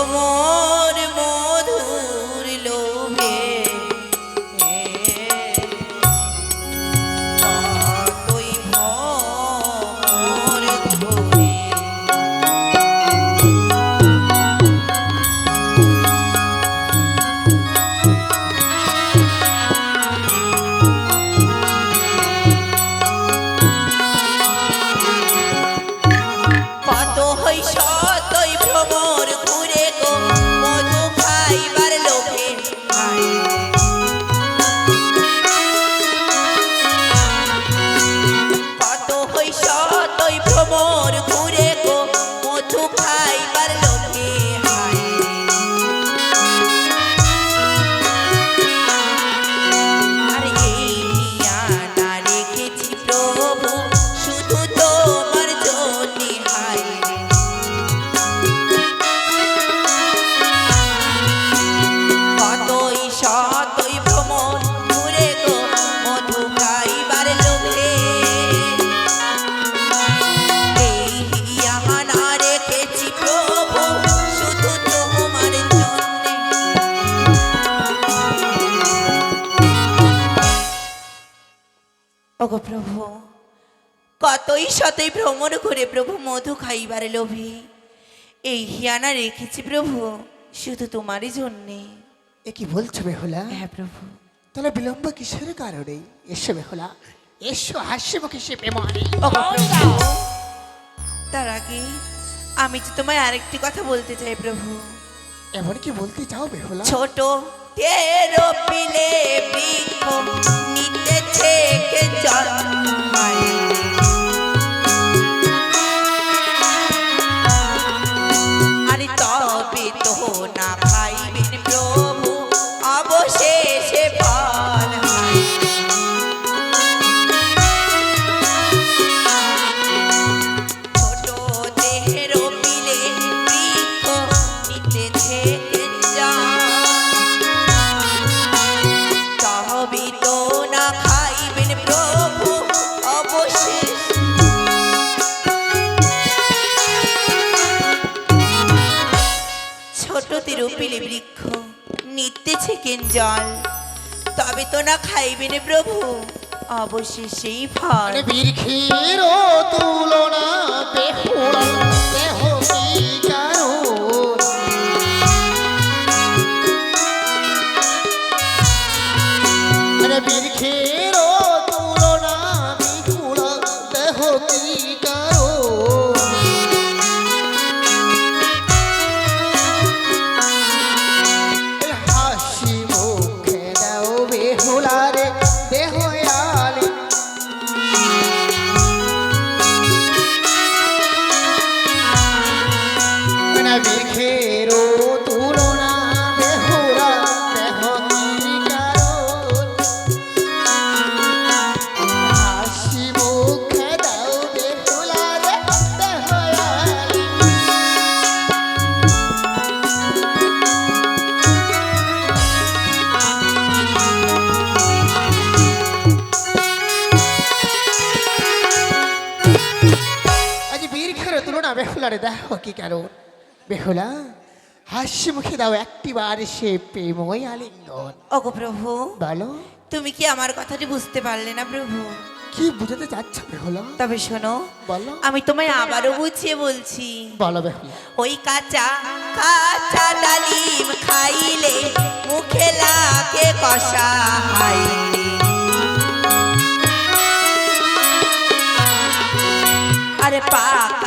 como ওগো প্রভু। কতই শতই ভ্রমণ করে প্রভু মধু খাইবার লোভে। এই হিয়ানা রেখেছি প্রভু শুধু তোমারই জন্যে। এ কি বলছো বেহুলা হ্যাঁ প্রভু। তাহলে বিলম্ব কিসের কারণে? এসো বেহুলা এসো হাসি মুখে সে প্রেমানি ওগো তার আগে আমি তো তোমায় আরেকটি কথা বলতে চাই প্রভু। এমন কি বলতে চাও বেহুলা ছোট তেরো পিলে বৃক্ষ নিতেছে কে জন্মায়? ছোট তিরুপিলে বৃক্ষ নিতেছে কেন জল। তবে তো না খাইবে রে প্রভু, অবশেষেই ফল। বীর বীরখির তুলনা বেহুলারে দেখো কি কারণ? বেহুলা হাসি মুখে দাও একটি বার সে প্রেময় আলিঙ্গন। ওগো প্রভু বলো। তুমি কি আমার কথাটি বুঝতে পারলে না প্রভু? কি বুঝাতে চাচ্ছ বেহুলা? তবে শোনো বলো। আমি তোমায় আবারও বুঝিয়ে বলছি। বলো বেহুলা। ওই কাঁচা কাঁচা ডালিম খাইলে মুখে লাগে কষা হাইরে। আরে পাকায়ও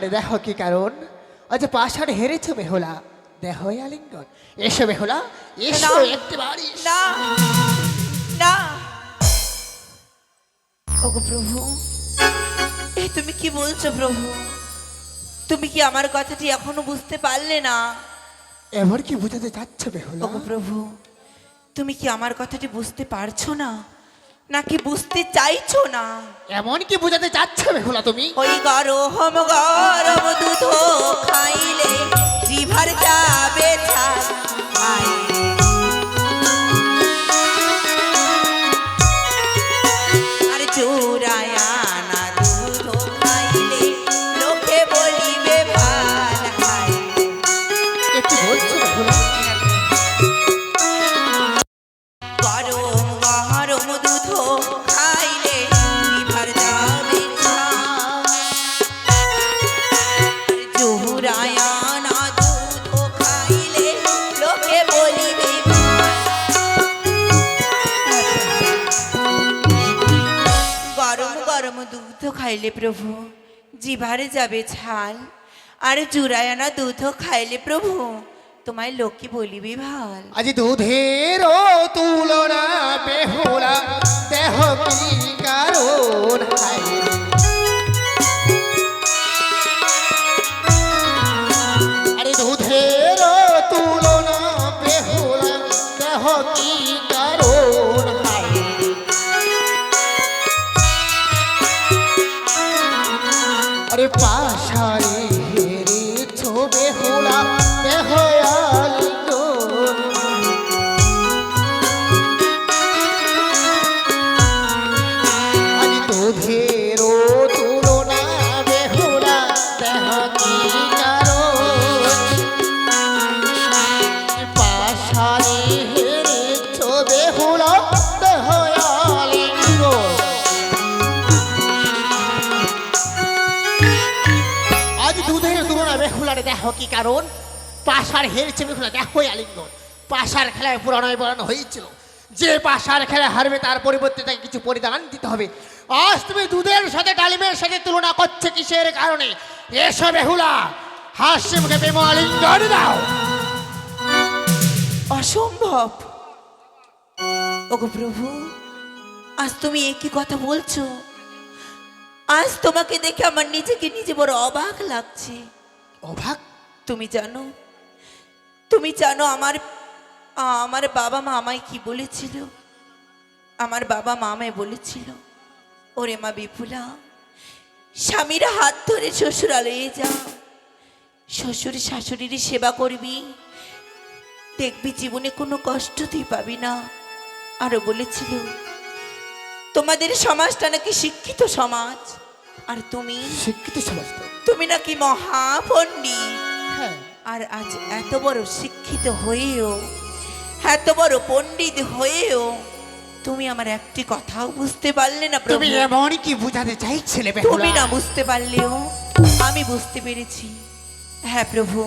বেহুলারে দেখো কি কারণ? আজ পাশারে হেরেছ বেহুলা দেহ আলিঙ্গন। এসো বেহুলা এসো বাড়ি না না। ওগো প্রভু এ তুমি কি বলছো প্রভু? তুমি কি আমার কথাটি এখনও বুঝতে পারলে না? এবার কি বুঝাতে চাচ্ছ বেহুলা ওগো প্রভু তুমি কি আমার কথাটি বুঝতে পারছ না? নাকি বুঝতে চাইছো না? এমন কি বুঝাতে চাচ্ছ বেহুলা তুমি? ওই গরম গরম দুধ খাইলে জিভার যাবে ছাই জিভারে যাবে ছাল, আর জুরায়ানা দুধ খাইলে প্রভু, তোমায় লোকে বলিবি ভালো। আজ দুধের তুলনা, বেহুলা, দেহ কি কারণ পাশার হেরেছে বেহুলা দেখো আলিঙ্গন পাশার খেলায় পুরানোয় পুরানো হয়েছিল। যে পাশার খেলায় হারবে তার পরিবর্তে তাকে কিছু পরিধান দিতে হবে। আজ তুমি দুধের সাথে ডালিমের সাথে তুলনা করছে কিসের কারণে? এসো বেহুলা হাসি মুখে প্রেম আলিঙ্গন দাও। অসম্ভব। ওগো প্রভু আজ তুমি একই কথা বলছো। আজ তোমাকে দেখে আমার নিজেকে নিজে বড় অবাক লাগছে। অবাক? তুমি জানো তুমি জানো আমার আমার বাবা মা আমায় কি বলেছিল? আমার বাবা মা আমায় বলেছিল ওরে মা বিপুলা স্বামীর হাত ধরে শ্বশুরালয়ে যা। শ্বশুর শাশুড়ির সেবা করবি। দেখবি জীবনে কোনো কষ্ট তুই পাবি না। আরও বলেছিল তোমাদের সমাজটা নাকি শিক্ষিত সমাজ। আর তুমি? শিক্ষিত সমাজ তুমি নাকি মহাপণ্ডিত। আর আজ এত বড় শিক্ষিত হয়েও এত বড় পণ্ডিত হয়েও তুমি আমার একটি কথাও বুঝতে পারলে না প্রভু। তুমি এমন কি বুঝাতে চাইছিলে তুমি না বুঝতে পারলেও আমি বুঝতে পেরেছি। হ্যাঁ প্রভু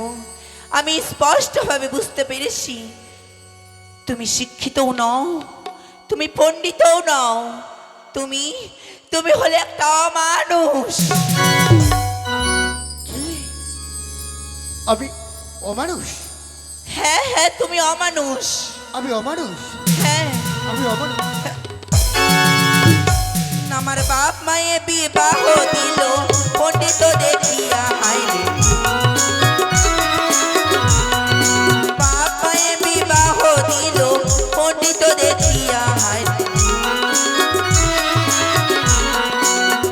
আমি স্পষ্টভাবে বুঝতে পেরেছি। তুমি শিক্ষিতও নও তুমি পণ্ডিতও নও তুমি তুমি হলে একটা মানুষ। আমি অমানুষ? হ্যাঁ হ্যাঁ তুমি অমানুষ। আমি অমানুষ? হ্যাঁ। আমি অমানুষ? আমার বাপ মায়ে বিবাহ দিল পণ্ডিত দেখিয়া হাইরে। বাপ মায়ে বিবাহ দিল পণ্ডিত দেখিয়া হাইরে।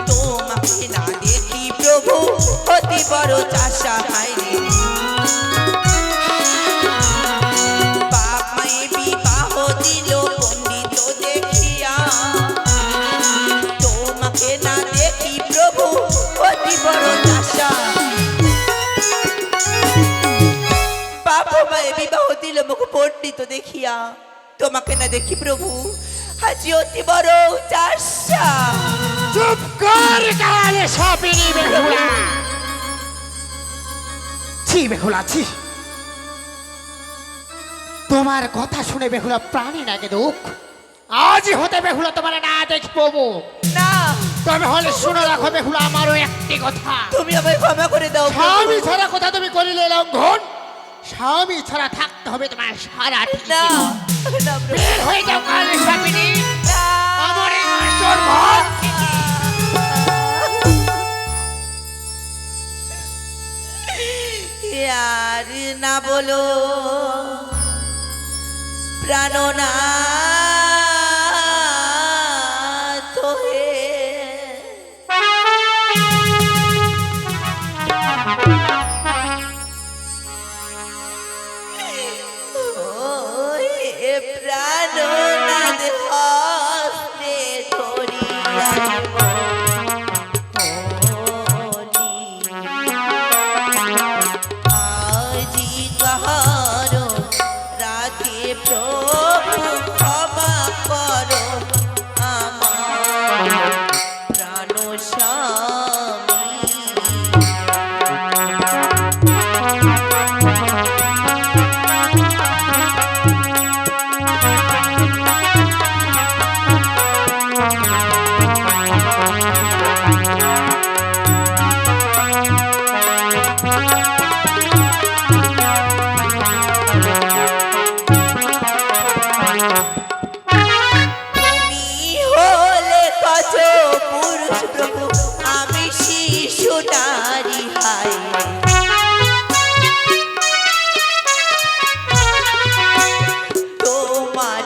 তোমাকে না দেখি প্রভু অতি বড় চাষা হাইরে। পণ্ডিত দেখিয়া তোমাকে না দেখি প্রভু। আজ অতি বড় চাষা চুপ কর কালে সাপিনি বেহুলা ছি বেহুলা ছি। তোমার কথা শুনে বেহুলা প্রাণী লাগে দুঃখ। আজই হতে বেহুলা তোমার না দেখব না। তবে হলে শুনে রাখো বেহুলা আমারও একটি কথা। তুমি আমায় ক্ষমা করে দাও প্রভু। স্বামী ছাড়া কথা তুমি করিলে লঙ্ঘন। স্বামী ছাড়া থাকতে হবে তোমার সারা না না বের হয়ে যাও কালে। আমার এই আর না বলো প্রাণনা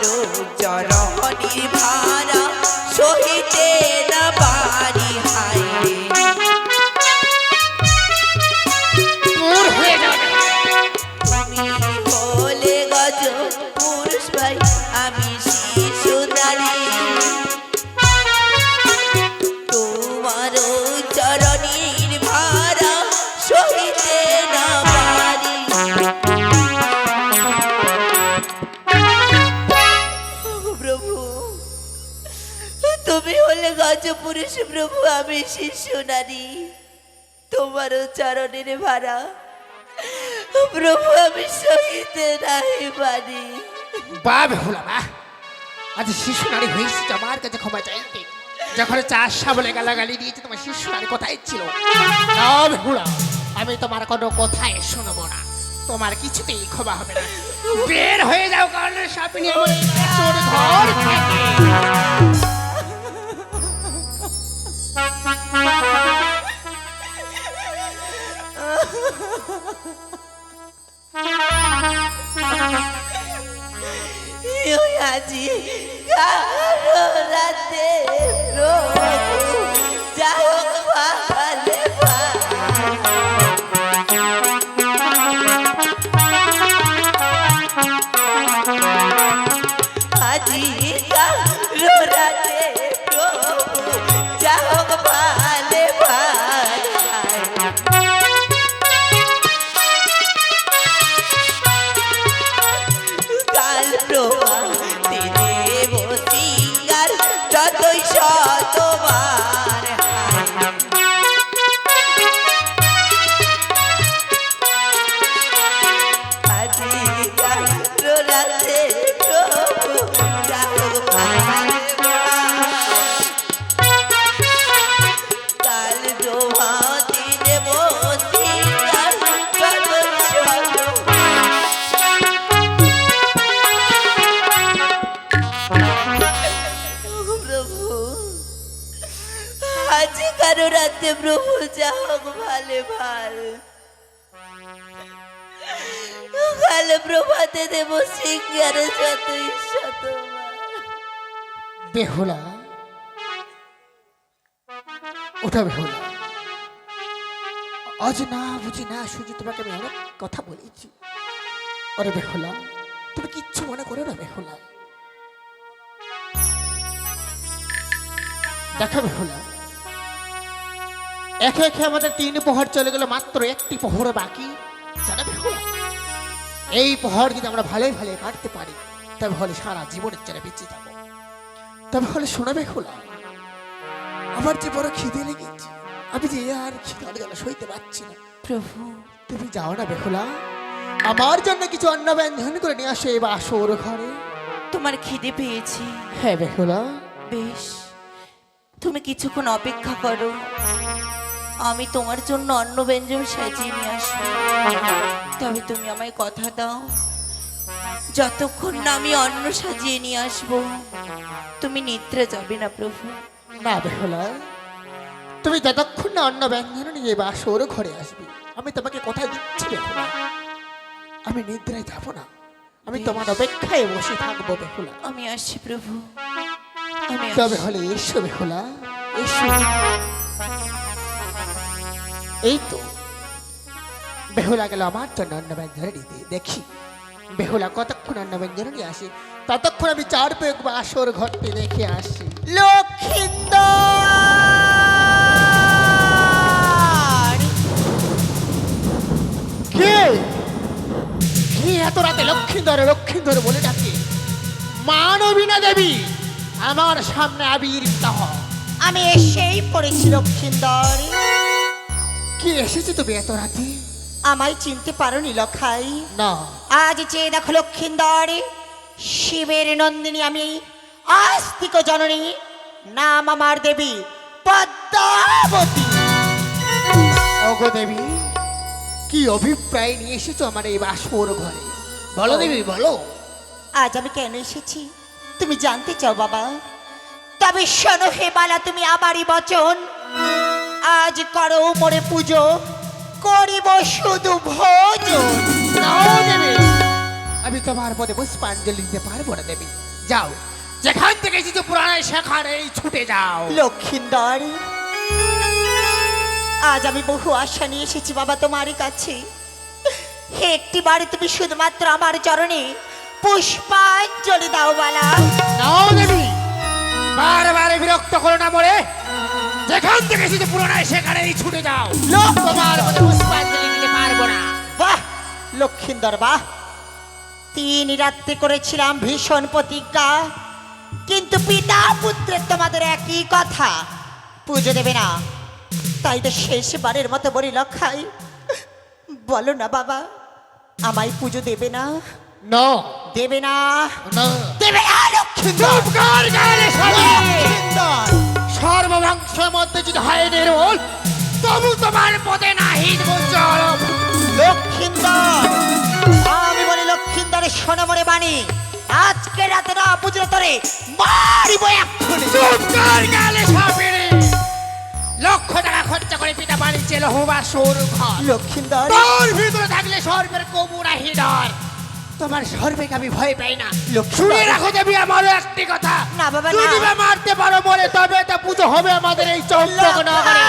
তোমারও হলে গজ পুরুষ প্রভু, আমি শিশু নারী। তোমারও চরণের ভাড়া প্রভু, আমি সহিতে নাই পারি। বা বেহুলা বা আজ শিশু নারী হয়েছে আমার কাছে ক্ষমা চাইতে। যখন চাষা বলে গালাগালি দিয়েছে, তোমার শিশু নারী কোথায় ছিল? না বেহুলা আমি তোমার কোনো কথায় শুনব না। তোমার কিছুতেই ক্ষমা হবে না। বের হয়ে যাও, কারণ সাপিনী আমার। আজি কারও রাতে প্রভু যা হোক ভালে। ভালো কাল প্রভাতে দেব সিঙ্গার যতই শতবার বেহুলা ওটা বেহুলা। আজ না বুঝি না সুজি তোমাকে আমি অনেক কথা বলেছি। আরে বেহুলা, তুমি কিচ্ছু মনে করো না বেহুলা। দেখো বেহুলা একে একে আমাদের তিন প্রহর চলে গেল মাত্র একটি প্রহর বাকি। জানা এই প্রহর যদি আমরা ভালোই ভালো কাটতে পারি তবে হলে সারা জীবনের জন্য বেঁচে যাব। তবে হলে শোনাবে খোলা। আমার যে বড় খিদে লেগেছে আমি যে আর খিদার জন্য সইতে পারছি না। প্রভু তুমি যাও না বেখোলা। আমার জন্য কিছু অন্ন ব্যঞ্জন করে নিয়ে আসো এবার আসো ওর ঘরে। তোমার খিদে পেয়েছি? হ্যাঁ বেখোলা। বেশ। তুমি কিছুক্ষণ অপেক্ষা করো। আমি তোমার জন্য অন্ন ব্যঞ্জন সাজিয়ে নিয়ে আসব। তবে তুমি আমায় কথা দাও। যতক্ষণ না আমি অন্ন সাজিয়ে নিয়ে আসব তুমি নিদ্রা যাবে না প্রভু। না বেখোলা তুমি যতক্ষণ না অন্ন ব্যঞ্জন নিয়ে বাসর ঘরে আসবে। আমি তোমাকে কথা দিচ্ছি বেখোলা আমি নিদ্রায় যাব না। আমি তোমার অপেক্ষায় বসে থাকব বেখোলা আমি আসছি প্রভু। তবে হলে এসো বেখোলা এসো। এই তো। বেহুলা গেল আমার জন্য অন্ন ব্যঞ্জন নিতে দেখি। বেহুলা কতক্ষণ অন্ন ব্যঞ্জন নিয়ে আসে? ততক্ষণ আমি চার বা আসর ঘরটি দেখে আসি। লক্ষিন্দর! কে? কে এত রাতে লক্ষিন্দর লক্ষিন্দর বলে ডাকে? মানবীনা দেবী, আমার সামনে আবির্ভূত হ। আমি এসেই পড়েছি লক্ষিন্দর। কে এসেছে তুমি এত রাতে? আমায় চিনতে পারো লখাই। না। আজ চেয়ে দেখো লক্ষিন্দর শিবের নন্দিনী আমি আস্তিক জননী নাম আমার দেবী পদ্মাবতী। ওগো দেবী কি অভিপ্রায় নিয়ে এসেছ আমার এই বাসর ঘরে? বলো দেবী বলো। আজ আমি কেন এসেছি? তুমি জানতে চাও বাবা। তবে শোনো হে বালা তুমি আমারই বচন। আজ করো মোরে পুজো করিব শুধু ভোজন নাও দেবী। আমি তোমার পদে পুষ্পাঞ্জলি দিতে পারব না দেবী। যাও যেখান থেকে এসেছ পুরাণে সেখানেই ছুটে যাও। লক্ষিন্দর আজ আমি বহু আশা নিয়ে এসেছি বাবা তোমারই কাছে। একটি বারে তুমি শুধুমাত্র আমার চরণে পুষ্পাঞ্জলি দাও বালা। নাও দেবী। বারবার বিরক্ত করো না মরে। যেখান থেকে এসেছ পুরাণে সেখানেই ছুটে যাও। তোমার পদে পুষ্পাঞ্জলি দিতে পারব না। বাহ লক্ষিন্দর বাহ। তিন রাত্রে করেছিলাম ভীষণ প্রতিজ্ঞা। কিন্তু পিতা পুত্রের তোমাদের একই কথা। পুজো দেবে না। তাই তো শেষবারের মতো বলি লক্ষাই বলো না বাবা আমায় পুজো দেবে না? না। দেবে না? দেবে না লক্ষিন্দর। সর্বমাংসের মধ্যে যদি হয় নির্মূল তবু তোমার পদে নাহি চল লক্ষিন্দর আমি বলি লক্ষিন্দরের সোনামরে বাণী আজকে রাতে না পুজো তোরে মারিব এক্ষুনি। চুপ কর গালে সাপিড়ি লক্ষ টাকা খরচা করে পিতা বাড়িছে লহুবা সৌর ঘর। লক্ষিন্দর। তোর ভিতরে থাকলে সর্বের কবুরা হিডর তোমার সর্বেক আমি ভয় পাই না। লোক শুনে রাখো দেবী আমারও একটি কথা। না বাবা, না। বা মারতে পারো মরে তবে তা পুজো হবে আমাদের এই চম্পক নগরে।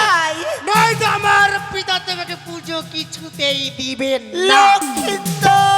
নয়তো আমার পিতা তোমাকে পুজো কিছুতেই দিবেন না। লক্ষিন্দর